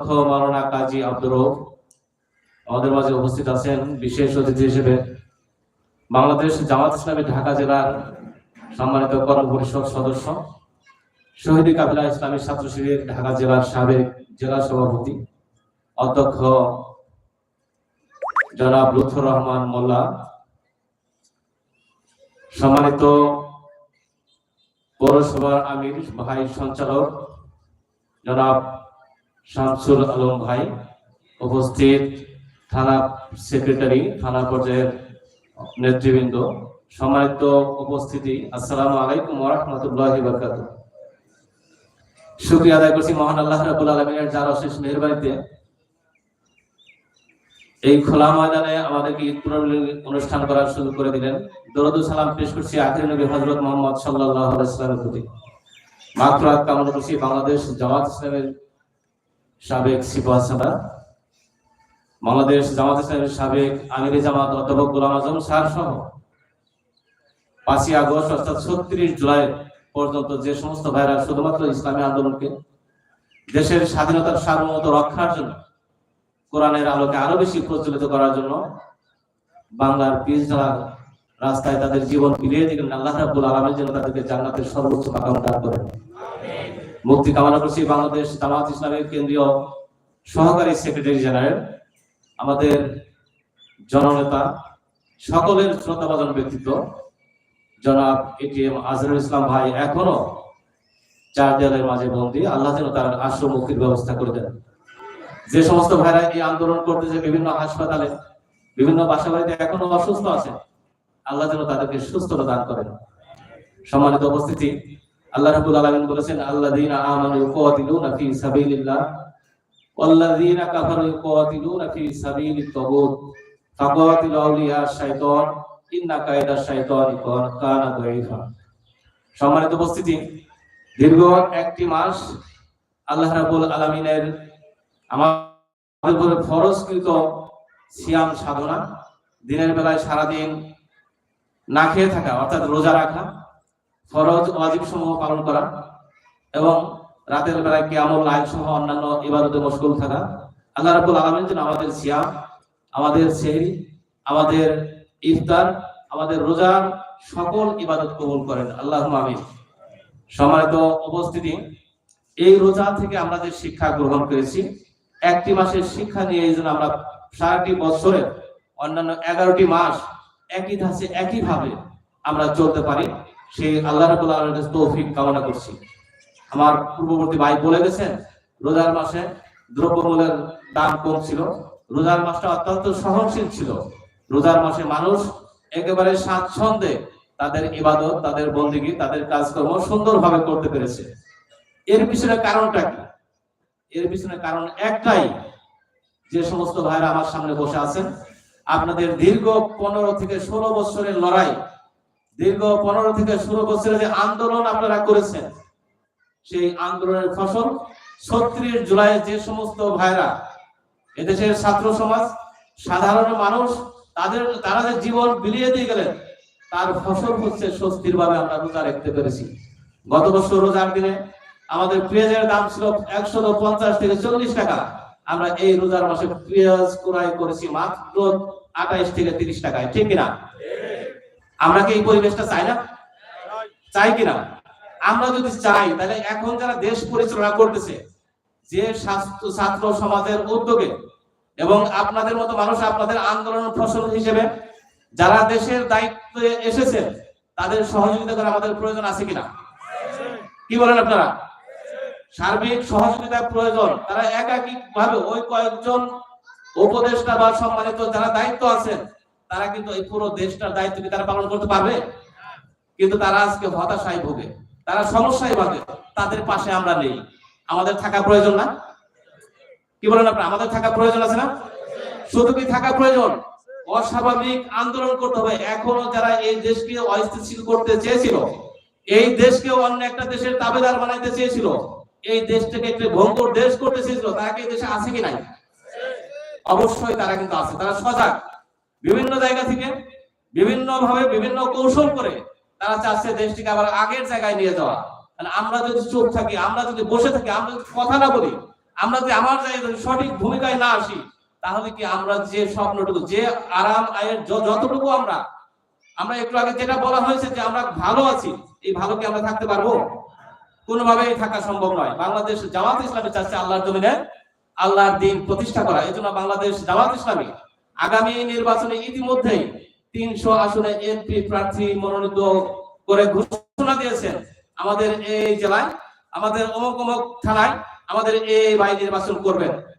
মাওলানা কাজী আব্দুর আমাদের মাঝে উপস্থিত আছেন বিশেষ অতিথি হিসেবে বাংলাদেশ জামাত ইসলামী ঢাকা জেলার সম্মানিত কর্ম পরিষদ সদস্য, শহীদী কাবিলা ইসলামী ছাত্র শিবির ঢাকা জেলার সাবেক জেলা সভাপতি, অধ্যক্ষ জনাব লুৎফর রহমান মোল্লা, সম্মানিত পৌরসভার আমির, ভাই সঞ্চালক জনাব শামসুল আলম ভাই উপস্থিত থানা সেক্রেটারি, থানা পর্যায়ের নেতৃবৃন্দ। সম্মানিত উপস্থিতি, আসসালামু আলাইকুম ওরহমতুল্লাহ বরকাত শুক্রিয়া আদায় করছি মহান আল্লাহ রাবুল আলমিনের যার অশেষ মেহরবানিতে। এই খোলা ময়দানে আমাদেরকে ঈদ অনুষ্ঠান করার সুযোগ করে দিলেন। দরুদ সালাম পেশ করছি আখির নবী হজরত মোহাম্মদ সাল্লাহ ইসলামের প্রতি। কামনা করছি বাংলাদেশ জামাত ইসলামের সাবেক সিপাহ সাদা বাংলাদেশ জামাত ইসলামের সাবেক আমির জামাত অধ্যাপক গোলাম আজম স্যার সহ পাঁচই আগস্ট, অর্থাৎ ছত্রিশ জুলাই পর্যন্ত যে সমস্ত ভাইরা শুধুমাত্র ইসলামী আন্দোলনকে, দেশের স্বাধীনতার সার্বভৌমত্ব রক্ষার জন্য, কোরআনের আলোকে আরও বেশি প্রচলিত করার জন্য বাংলার পিস রাস্তায় তাদের জীবন বিলিয়ে দিলেন, আল্লাহ রাব্বুল আলামিন যেন তাদেরকে জান্নাতের সর্বোচ্চ মাকাম দান করেন। মুক্তি কামনা করছি বাংলাদেশ জামাত ইসলামের কেন্দ্রীয় সহকারী সেক্রেটারি জেনারেল, আমাদের জননেতা, সকলের শ্রদ্ধাভাজন ব্যক্তিত্ব, জনাব এটিএম আজরুল ইসলাম ভাই এখনও চার দেয়ালের মাঝে বন্দী। আল্লাহ যেন তার আশ্রম মুক্তির ব্যবস্থা করে দেন। যে সমস্ত ভাইরা এই আন্দোলন করতেছে বিভিন্ন হাসপাতালে, বিভিন্ন বাসা বাড়িতে এখনও অসুস্থ আছে, আল্লাহ যেন তাদেরকে সুস্থতা দান করেন। সম্মানিত উপস্থিতি আল্লাহ রাব্বুল আলামিন বলেছেন, আল্লাযীনা আমানু ইউকাতিলুনা ফি সাবিলিল্লাহ ওয়াল্লাযীনা কাফারু ইউকাতিলুনা ফি সাবিলিত তাগুত ফাকাতিলু আউলিয়া শাইতান, ইন্না কায়দা শাইতানি কানা দাঈফা। সম্মানিত উপস্থিতি, দীর্ঘ একটি মাস আল্লাহ রাব্বুল আলামিনের আমাদের উপরে ফরজকৃত সিয়াম সাধনা, দিনের বেলায় সারাদিন না খেয়ে থাকা, অর্থাৎ রোজা রাখা ফরজ ওয়াজিব সমূহ পালন করা এবং রাতের বেলায় কিয়ামুল লাইল সহ অন্যান্য ইবাদতে মশগুল থাকা। আল্লাহ রাব্বুল আলামিন যেন আমাদের সিয়াম, আমাদের সেহরি, আমাদের ইফতার, আমাদের রোজার সকল ইবাদত কবুল করেন। আল্লাহ আমিন। সম্মানিত উপস্থিতি, এই রোজা থেকে আমরা যে শিক্ষা গ্রহণ করেছি, একটি মাসের শিক্ষা নিয়ে এই জন্য আমরা সারাটি বছরে অন্যান্য এগারোটি মাস একই ধাঁচে, একইভাবে আমরা চলতে পারি। সেই আল্লাহ তৌফিক কামনা করছি। আমার পূর্ববর্তী ভাই বলে গেছেন, রোজার মাসে দ্রব্যমূল্যের দাম কম ছিল। রোজার মাসটা অত্যন্ত সহনশীল ছিল। রোজার মাসে মানুষ একেবারে স্বাচ্ছন্দ্যে তাদের ইবাদত, তাদের বন্দিগি, তাদের কাজকর্ম সুন্দরভাবে করতে পেরেছে। এর পিছনে কারণটা কি? এর পিছনে কারণ একটাই, যে সমস্ত ভাইরা আমার সামনে বসে আছেন, আপনাদের দীর্ঘ পনেরো থেকে ষোলো বছরের লড়াই দীর্ঘ পনেরো থেকে ষোলো বছরের যে আন্দোলন আপনারা করেছেন, সেই আন্দোলনের ফসল ছত্রিশ জুলাই যে সমস্ত ভাইরা এদেশের ছাত্র সমাজ, সাধারণ মানুষ, তাদের, তারা যে জীবন বিলিয়ে দিয়ে গেলেন, তার ফসল হচ্ছে স্বস্তির ভাবে আমরা রোজা রাখতে পেরেছি। গত বছর রোজার দিনে আমাদের পেঁয়াজের দাম ছিল একশো পঞ্চাশ থেকে চল্লিশ টাকা। আমরা এই রোজার মাসে পেঁয়াজ ক্রয় করেছি মাত্র আঠাইশ থেকে তিরিশ টাকায়, ঠিক কিনা? আমরা কি এই পরিবেশটা চাই না? চাই কিনা? আমরা যদি চাই, তাহলে এখন যারা দেশ পরিচালনা করতেছে, যে স্বাস্থ্য, ছাত্র সমাজের উদ্যোগে এবং আপনাদের মতো মানুষ আপনাদের আন্দোলন ফসল হিসেবে যারা দেশের দায়িত্বে এসেছেন তাদের সহযোগিতা করা আমাদের প্রয়োজন আছে কিনা? কি বলেন আপনারা? সার্বিক সহযোগিতার প্রয়োজন। তারা একাকি ভাবে ওই কয়েকজন উপদেষ্টা বা সম্মানিত যারা দায়িত্ব আছেন তারা কিন্তু এই পুরো দেশটার দায়িত্ব কি তারা পালন করতে পারবে? কিন্তু তারা আজকে হতাশায় ভোগে। তারা সমস্যায় ভোগে। তাদের পাশে আমরা নেই। আমাদের থাকা প্রয়োজন না? কি বলেন আপনারা? আমাদের থাকা প্রয়োজন আছে না? শুধু কি থাকা প্রয়োজন? অস্বাভাবিক আন্দোলন করতে হবে। এখনও যারা এই দেশকে অস্থিতিশীল করতে চেয়েছিল, এই দেশকে অন্য একটা দেশের তাবেদার বানাইতে চেয়েছিল, এই দেশটাকে একটি ভঙ্গুর দেশ করতে চেয়েছিল, তারা কি দেশে আছে কি নাই? অবশ্যই তারা কিন্তু আছে। তারা সজাগ। বিভিন্ন জায়গা থেকে বিভিন্ন ভাবে বিভিন্ন কৌশল করে তারা চাচ্ছে দেশটিকে আবার আগের জায়গায় নিয়ে যাওয়া। আমরা যদি চুপ থাকি, আমরা যদি বসে থাকি, আমরা যদি কথা না বলি, আমরা যে আমার জায়গায় সঠিক ভূমিকায় না আসি, তাহলে কি আমরা যে স্বপ্নটুকু, যে আরাম, আয়ের যতটুকু আমরা আমরা একটু আগে যেটা বলা হয়েছে যে আমরা ভালো আছি, এই ভালো কি আমরা থাকতে পারব? কোনোভাবেই থাকা সম্ভব নয়। বাংলাদেশ জামাত ইসলামী চাচ্ছে আল্লাহর জমিনে আল্লাহর দিন প্রতিষ্ঠা করা। এই জন্য বাংলাদেশ জামাত ইসলামী আগামী নির্বাচনে ইতিমধ্যেই তিনশো আসনে এমপি প্রার্থী মনোনীত করে ঘোষণা দিয়েছেন আমাদের এই জেলায়, আমাদের অমুক অমুক থানায় আমাদের এই ভাই নির্বাচন করবেন।